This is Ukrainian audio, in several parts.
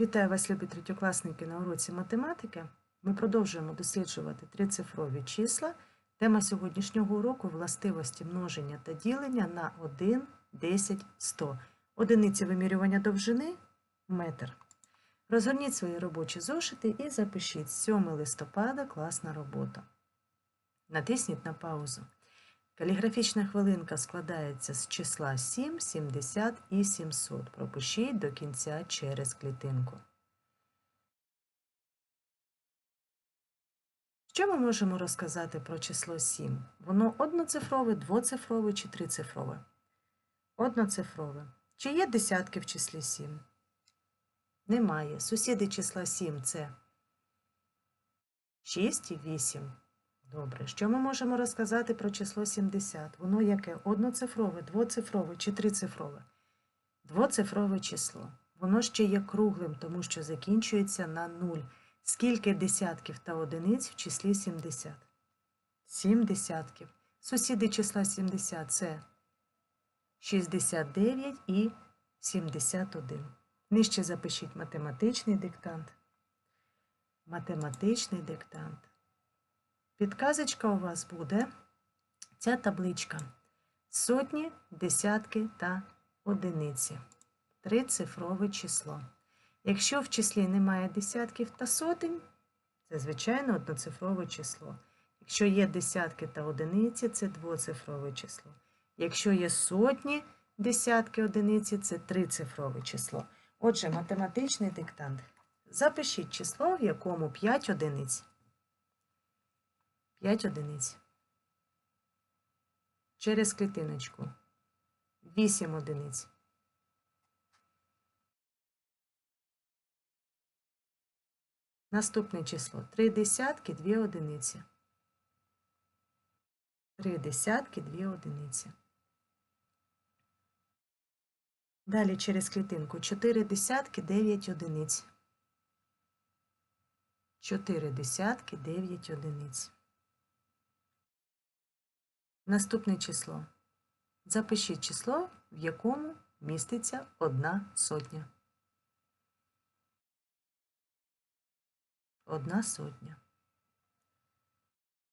Вітаю вас, любі третьокласники, на уроці математики. Ми продовжуємо досліджувати трицифрові числа. Тема сьогоднішнього уроку властивості множення та ділення на 1, 10, 100. Одиниці вимірювання довжини метр. Розгорніть свої робочі зошити і запишіть 7 листопада класна робота. Натисніть на паузу. Каліграфічна хвилинка складається з числа 7, 70 і 700. Пропишіть до кінця через клітинку. Що ми можемо розказати про число 7? Воно одноцифрове, двоцифрове чи трицифрове? Одноцифрове. Чи є десятки в числі 7? Немає. Сусіди числа 7 це 6 і 8. Добре, що ми можемо розказати про число 70? Воно яке? Одноцифрове, двоцифрове чи трицифрове? Двоцифрове число. Воно ще є круглим, тому що закінчується на 0. Скільки десятків та одиниць в числі 70? 7 десятків. Сусіди числа 70 це 69 і 71. Нижче запишіть математичний диктант. Математичний диктант. Підказочка у вас буде ця табличка. Сотні, десятки та одиниці. Трицифрове число. Якщо в числі немає десятків та сотень, це звичайно одноцифрове число. Якщо є десятки та одиниці, це двоцифрове число. Якщо є сотні, десятки одиниці, це трицифрове число. Отже, математичний диктант. Запишіть число, в якому 5 одиниць. 5 одиниць. Через клітиночку. 8 одиниць. Наступне число. 3 десятки, 2 одиниці. 3 десятки, 2 одиниці. Далі через клітинку. 4 десятки, 9 одиниць. 4 десятки, 9 одиниць. Наступне число. Запишіть число, в якому міститься одна сотня. Одна сотня.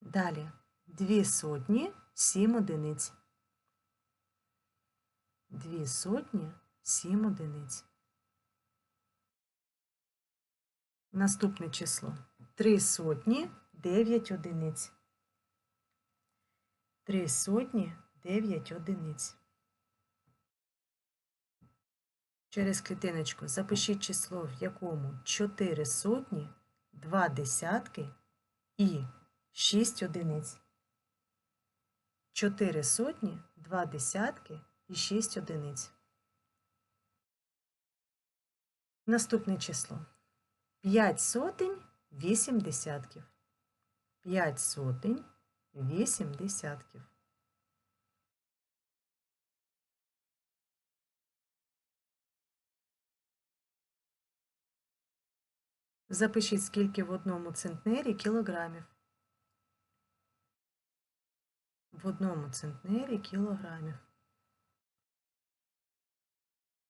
Далі. Дві сотні, сім одиниць. Дві сотні, сім одиниць. Наступне число. Три сотні, дев'ять одиниць. Три сотні, дев'ять одиниць. Через клітиночку запишіть число, в якому 4 сотні, 2 десятки і 6 одиниць. 4 сотні, 2 десятки і 6 одиниць. Наступне число. 5 сотень, 8 десятків. 5 сотень, 8 десятків. Запишіть, скільки в одному центнері кілограмів. В одному центнері кілограмів.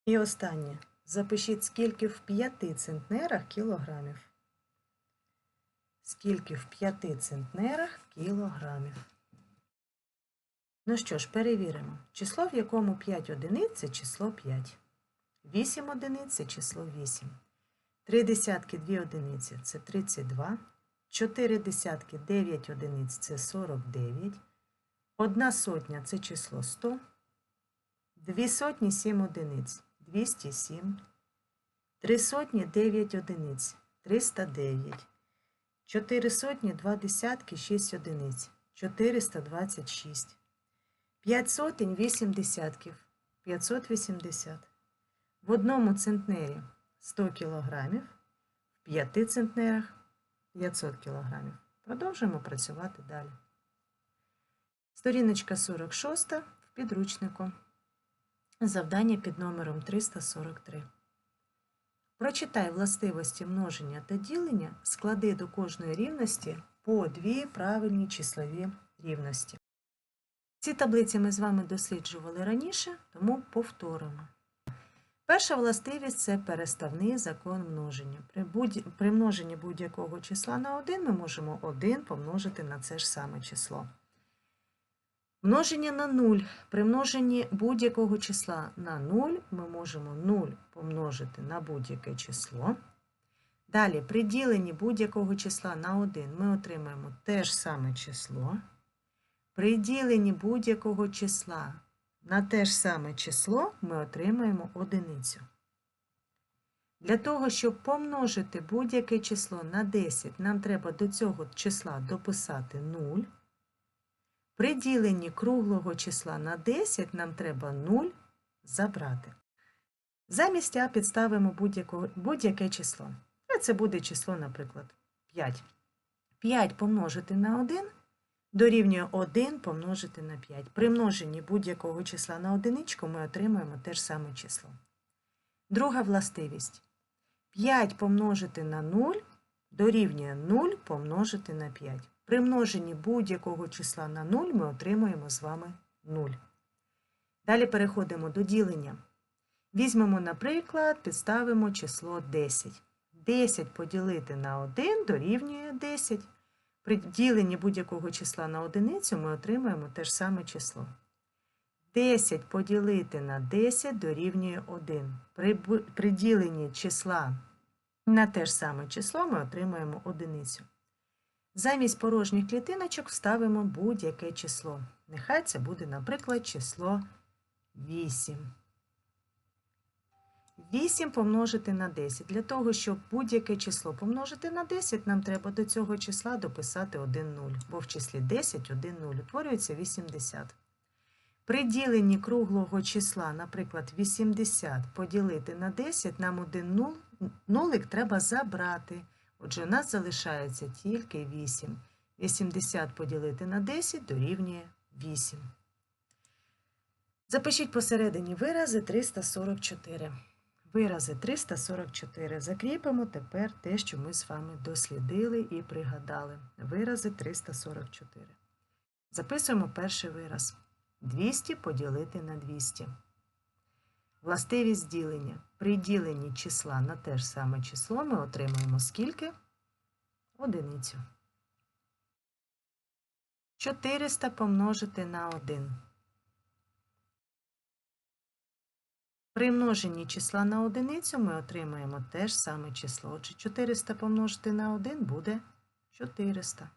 І останнє. Запишіть, скільки в п'яти центнерах кілограмів. Скільки в п'яти центнерах кілограмів. Ну що ж, перевіримо. Число, в якому 5 одиниць це число 5. 8 одиниць це число 8. 3 десятки 2 одиниці це 32. 4 десятки 9 одиниць це 49. Одна сотня це число 100. 2 сотні 7 одиниць 207. 3 сотні 9 одиниць 309. 4 сотні 2 десятки 6 одиниць 426. 5 сотень 8 десятків 580. В одному центнері 100 кілограмів, в 5 центнерах 500 кілограмів. Продовжуємо працювати далі. Сторіночка 46 в підручнику. Завдання під номером 343. Прочитай властивості множення та ділення, склади до кожної рівності по дві правильні числові рівності. Ці таблиці ми з вами досліджували раніше, тому повторимо. Перша властивість це переставний закон множення. При, будь... При множенні будь-якого числа на 1 ми можемо 1 помножити на це ж саме число. Множення на 0. При множенні будь-якого числа на 0 ми можемо 0 помножити на будь-яке число. Далі, при діленні будь-якого числа на 1 ми отримаємо те ж саме число. При діленні будь-якого числа на те ж саме число ми отримаємо одиницю. Для того, щоб помножити будь-яке число на 10, нам треба до цього числа дописати 0. При діленні круглого числа на 10 нам треба 0 забрати. Замість А підставимо будь-яке число. А це буде число, наприклад, 5. 5 помножити на 1 дорівнює 1 помножити на 5. При множенні будь-якого числа на одиничку ми отримаємо те ж саме число. Друга властивість. 5 помножити на 0 дорівнює 0 помножити на 5. При множенні будь-якого числа на 0 ми отримуємо з вами 0. Далі переходимо до ділення. Візьмемо, наприклад, підставимо число 10. 10 поділити на 1 дорівнює 10. При діленні будь-якого числа на одиницю ми отримаємо те ж саме число. 10 поділити на 10 дорівнює 1. При, діленні числа на те ж саме число ми отримаємо одиницю. Замість порожніх клітиночок вставимо будь-яке число. Нехай це буде, наприклад, число 8. 8 помножити на 10. Для того, щоб будь-яке число помножити на 10, нам треба до цього числа дописати 1 0, бо в числі 10 1 0 утворюється 80. При діленні круглого числа, наприклад, 80 поділити на 10, нам один 0, нулик треба забрати. Отже, у нас залишається тільки 8. 80 поділити на 10 дорівнює 8. Запишіть посередині вирази 344. Вирази 344. Закріпимо тепер те, що ми з вами дослідили і пригадали. Вирази 344. Записуємо перший вираз. 200 поділити на 200. Властивість ділення. При діленні числа на те ж саме число ми отримаємо скільки? Одиницю. 400 помножити на 1. При множенні числа на одиницю ми отримаємо те ж саме число. Отже, 400 помножити на 1 буде 400.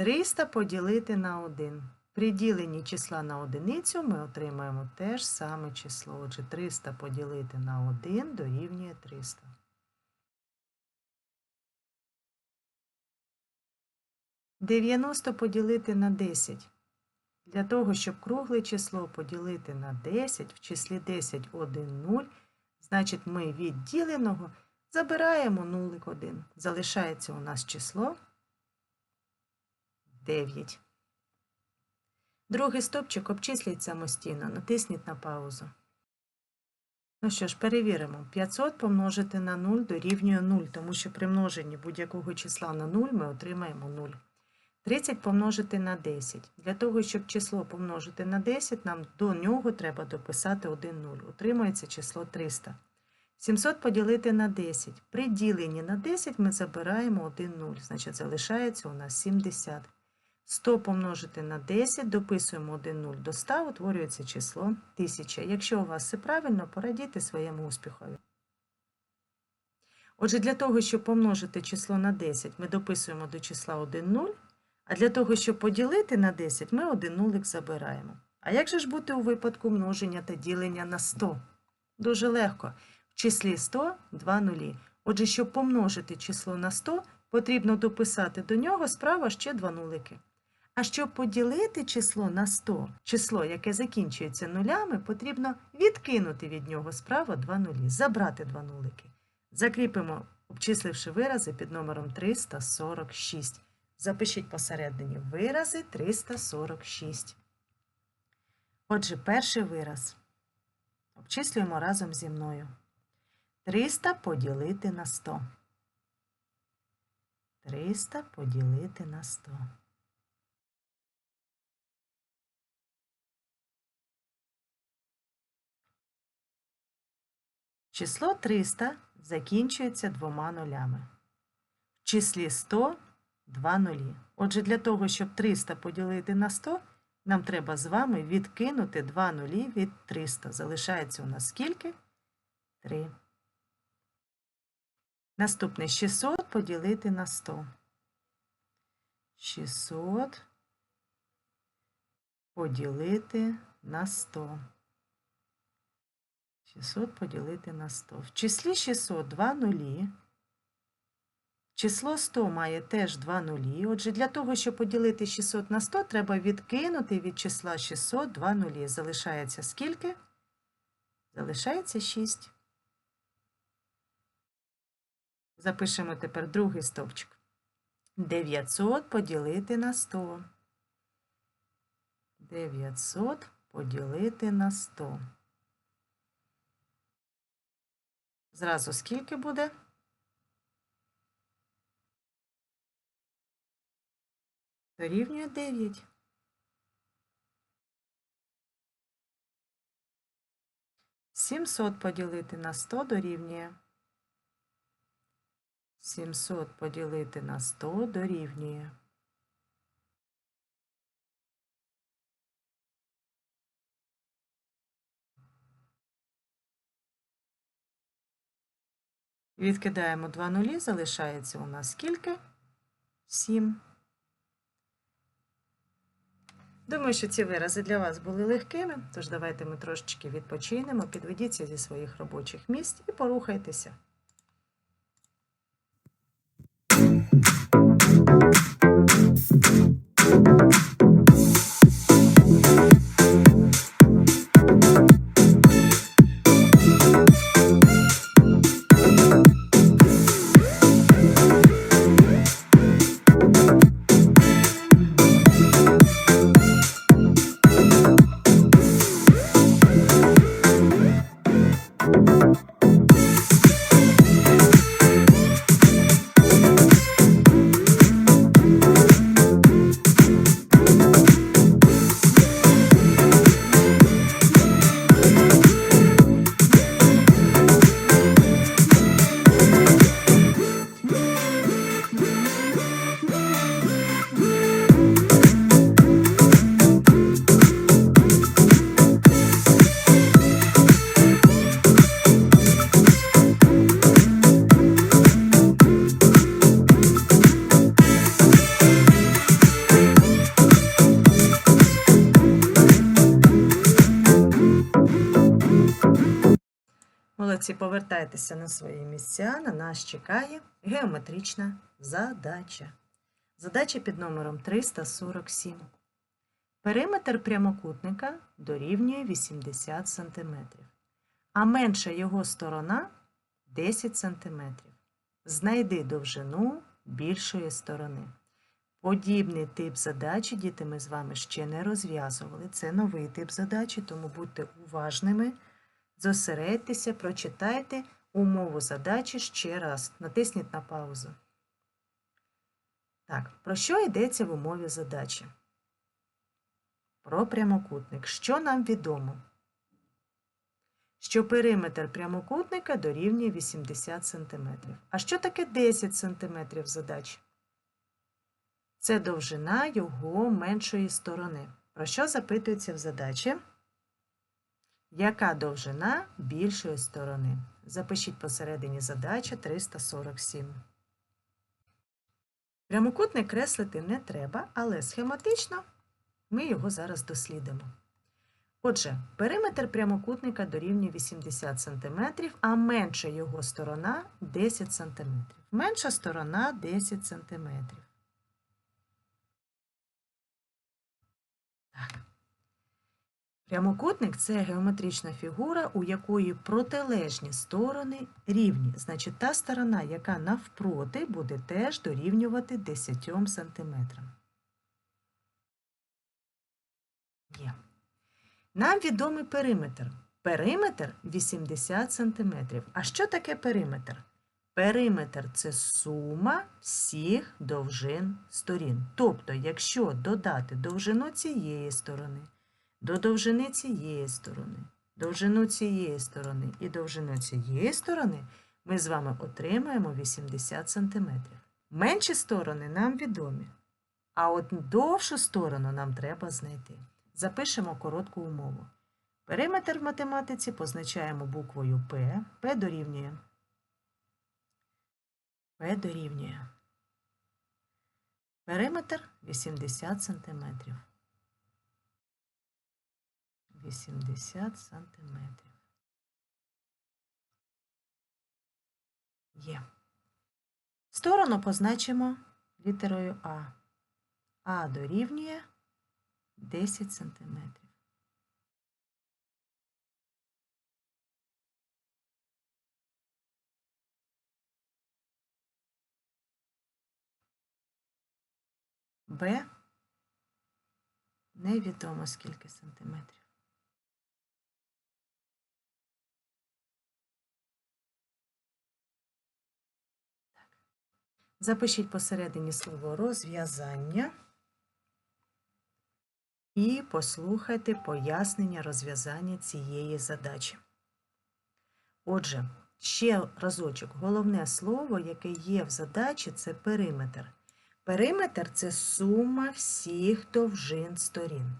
Триста поділити на 1. При діленні числа на одиницю ми отримаємо те ж саме число. Отже, 300 поділити на 1 дорівнює 300. 90 поділити на 10. Для того, щоб кругле число поділити на 10, в числі 10 1 0, значить ми від діленого забираємо нулик 1. Залишається у нас число 9. Другий стопчик обчисліть самостійно, натисніть на паузу. Ну що ж, перевіримо. 500 помножити на 0 дорівнює 0, тому що при множенні будь-якого числа на 0 ми отримаємо 0. 30 помножити на 10. Для того, щоб число помножити на 10, нам до нього треба дописати 1 0. Утримується число 300. 700 поділити на 10. При діленні на 10 ми забираємо 1 0, значить залишається у нас 70. 100 помножити на 10, дописуємо 1 0 до 100, утворюється число 1000. Якщо у вас все правильно, порадійте своєму успіхові. Отже, для того, щоб помножити число на 10, ми дописуємо до числа 1 0, а для того, щоб поділити на 10, ми один нулик забираємо. А як же ж бути у випадку множення та ділення на 100? Дуже легко. В числі 100 два нулі. Отже, щоб помножити число на 100, потрібно дописати до нього справа ще два нулики. А щоб поділити число на 100, число, яке закінчується нулями, потрібно відкинути від нього справа два нулі, забрати два нулики. Закріпимо, обчисливши вирази під номером 346. Запишіть посередині вирази 346. Отже, перший вираз. Обчислюємо разом зі мною. 300 поділити на 100. 300 поділити на 100. Число 300 закінчується двома нулями. В числі 100 два нулі. Отже, для того, щоб 300 поділити на 100, нам треба з вами відкинути 2 нулі від 300. Залишається у нас скільки? 3. Наступне 600 поділити на 100. 600 поділити на 100. 600 поділити на 100. В числі 600 два нулі. Число 100 має теж два нулі. Отже, для того, щоб поділити 600 на 100, треба відкинути від числа 600 два нулі. Залишається скільки? Залишається 6. Запишемо тепер другий стовпчик. 900 поділити на 100. 900 поділити на 100. Зразу скільки буде? Дорівнює 9. Сімсот поділити на 100 дорівнює. 700 поділити на 100 дорівнює. Відкидаємо два нулі, залишається у нас скільки? 7. Думаю, що ці вирази для вас були легкими, тож давайте ми трошечки відпочинемо, підведіться зі своїх робочих місць і порухайтеся. Молодці, повертайтеся на свої місця. На нас чекає геометрична задача. Задача під номером 347. Периметр прямокутника дорівнює 80 см, а менша його сторона 10 см. Знайди довжину більшої сторони. Подібний тип задачі, діти, ми з вами ще не розв'язували. Це новий тип задачі, тому будьте уважними. Зосередьтеся, прочитайте умову задачі ще раз. Натисніть на паузу. Так, про що йдеться в умові задачі? Про прямокутник. Що нам відомо? Що периметр прямокутника дорівнює 80 см. А що таке 10 см задачі? Це довжина його меншої сторони. Про що запитується в задачі? Яка довжина більшої сторони? Запишіть посередині задачі 347. Прямокутник креслити не треба, але схематично ми його зараз дослідимо. Отже, периметр прямокутника дорівнює 80 см, а менша його сторона 10 см. Менша сторона 10 см. Так. Прямокутник це геометрична фігура, у якої протилежні сторони рівні. Значить, та сторона, яка навпроти, буде теж дорівнювати 10 см. Нам відомий периметр. Периметр 80 см. А що таке периметр? Периметр це сума всіх довжин сторін. Тобто, якщо додати довжину цієї сторони, до довжини цієї сторони, довжину цієї сторони і довжину цієї сторони, ми з вами отримаємо 80 см. Менші сторони нам відомі, а от довшу сторону нам треба знайти. Запишемо коротку умову. Периметр в математиці позначаємо буквою П. П дорівнює. П дорівнює. Периметр 80 см. 80 сантиметрів. Є. Сторону позначимо літерою А. А дорівнює 10 сантиметрів. Б невідомо скільки сантиметрів. Запишіть посередині слово розв'язання і послухайте пояснення розв'язання цієї задачі. Отже, ще разочок, головне слово, яке є в задачі, це периметр. Периметр це сума всіх довжин сторін.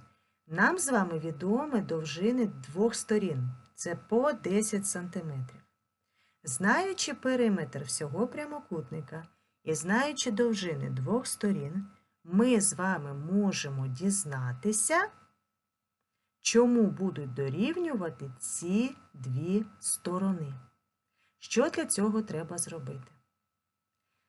Нам з вами відомі довжини двох сторін. Це по 10 см. Знаючи периметр всього прямокутника і знаючи довжини двох сторін, ми з вами можемо дізнатися, чому будуть дорівнювати ці дві сторони. Що для цього треба зробити?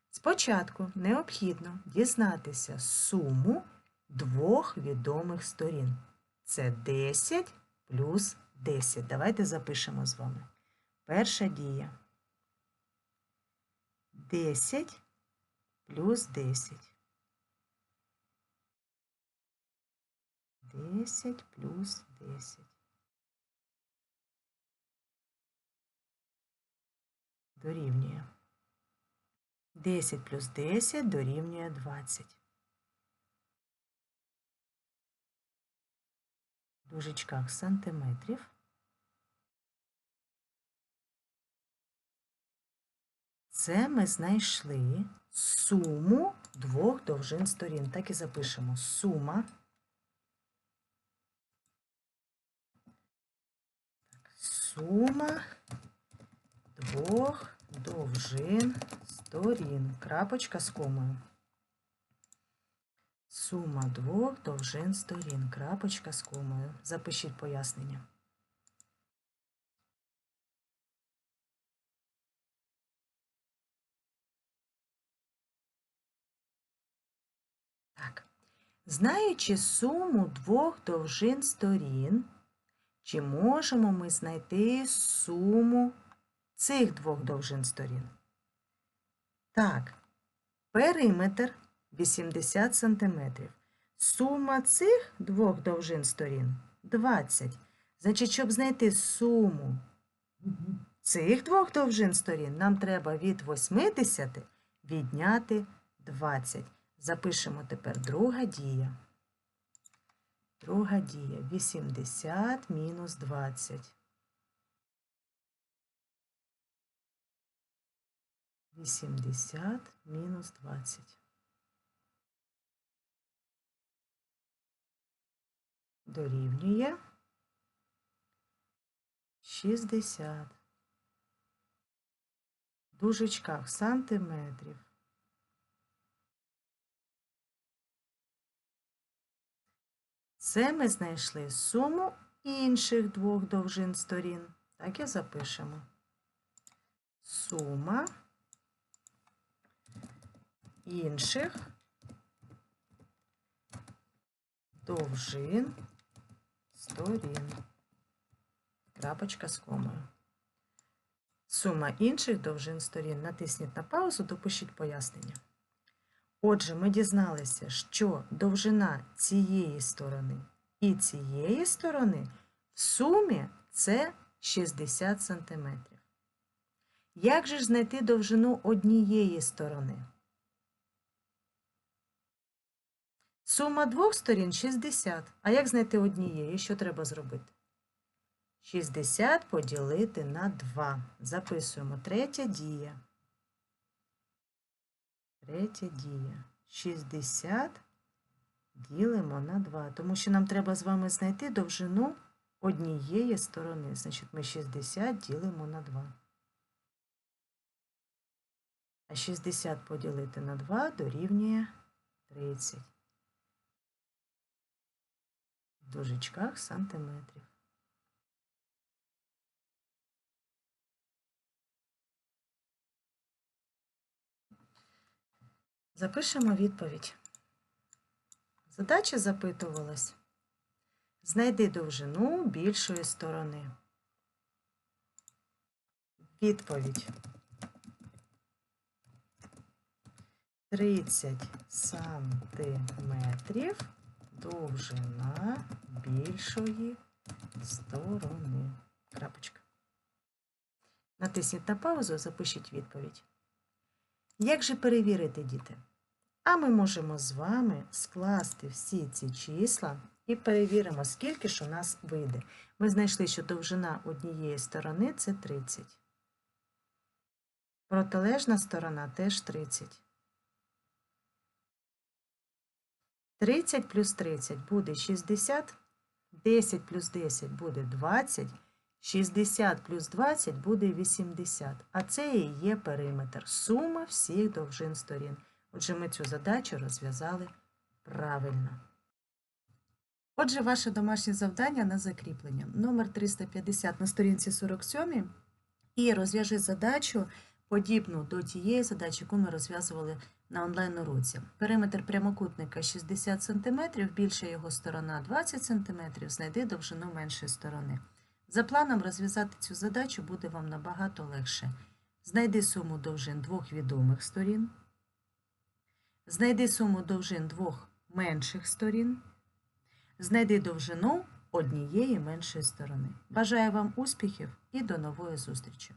Спочатку необхідно дізнатися суму двох відомих сторін. Це 10 плюс 10. Давайте запишемо з вами. Перша дія. 10 плюс 10. 10 плюс 10. Дорівнює. 10 плюс 10 дорівнює 20. В дужечках сантиметрів. Це ми знайшли суму двох довжин сторін. Так і запишемо. Сума. Сума двох довжин сторін. Крапочка з комою. Сума двох довжин сторін. Крапочка з комою. Запишіть пояснення. Знаючи суму двох довжин сторін, чи можемо ми знайти суму цих двох довжин сторін? Так, периметр 80 см. Сума цих двох довжин сторін 20. Значить, щоб знайти суму цих двох довжин сторін, нам треба від 80 відняти 20. Запишемо тепер друга дія. Друга дія 80 мінус 20. 80 мінус 20. Дорівнює 60. В дужечках сантиметрів. Це ми знайшли суму інших двох довжин сторін. Так і запишемо. Сума інших довжин сторін. Крапочка з комою. Сума інших довжин сторін. Натисніть на паузу, допишіть пояснення. Отже, ми дізналися, що довжина цієї сторони і цієї сторони в сумі це 60 см. Як же ж знайти довжину однієї сторони? Сума двох сторін 60. А як знайти однієї? Що треба зробити? 60 поділити на 2. Записуємо третя дія. Третя дія. 60 ділимо на 2, тому що нам треба з вами знайти довжину однієї сторони. Значить, ми 60 ділимо на 2. А 60 поділити на 2 дорівнює 30. В дужечках сантиметрів. Запишемо відповідь. Задача запитувалась. Знайди довжину більшої сторони. Відповідь. 30 сантиметрів довжина більшої сторони. Крапочка. Натисніть на паузу, запишіть відповідь. Як же перевірити, діти? А ми можемо з вами скласти всі ці числа і перевіримо, скільки ж у нас вийде. Ми знайшли, що довжина однієї сторони це 30. Протилежна сторона теж 30. 30 плюс 30 буде 60, 10 плюс 10 буде 20, 60 плюс 20 буде 80. А це і є периметр. Сума всіх довжин сторін. Отже, ми цю задачу розв'язали правильно. Отже, ваше домашнє завдання на закріплення. Номер 350 на сторінці 47. І розв'яжи задачу, подібну до тієї задачі, яку ми розв'язували на онлайн-уроці. Периметр прямокутника 60 см, більша його сторона 20 см, знайди довжину меншої сторони. За планом розв'язати цю задачу буде вам набагато легше. Знайди суму довжин двох відомих сторін. Знайди суму довжин двох менших сторін. Знайди довжину однієї меншої сторони. Бажаю вам успіхів і до нової зустрічі!